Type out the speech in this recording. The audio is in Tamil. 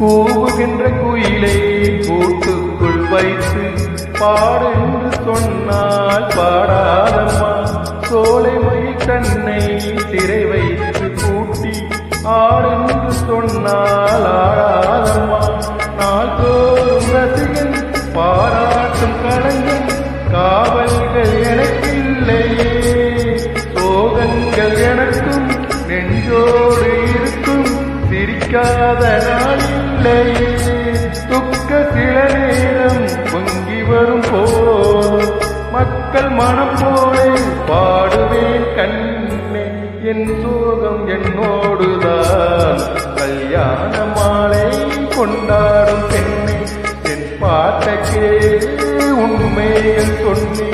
கூவுகின்ற குயிலை கூட்டுக்குள் வைத்து பாடென்று சொன்னால் பாடாதம்மா. சோலை மயில் கண்ணை திரை வைத்து கூட்டி ஆடென்று சொன்னால் ஆடாதம்மா. நாள்தோறும் ரசிகன் பாராட்டும் கலைஞன் காவல்கள் எனக்கில்லையே. சோகங்கள் எனக்கும் நெஞ்சோடு இருக்கும் சிரிக்காத நாளில் உள்ளே துக்க சில நேரம் பொங்கி வரும் போல் மக்கள் மனம் போலே பாடுவேன் கண்ணே என் சோகம் என்னோடுதான். கல்யாண மாலை கொண்டாடும் பெண்ணே என் பாட்டக்கே உண்மையில் சொன்னே.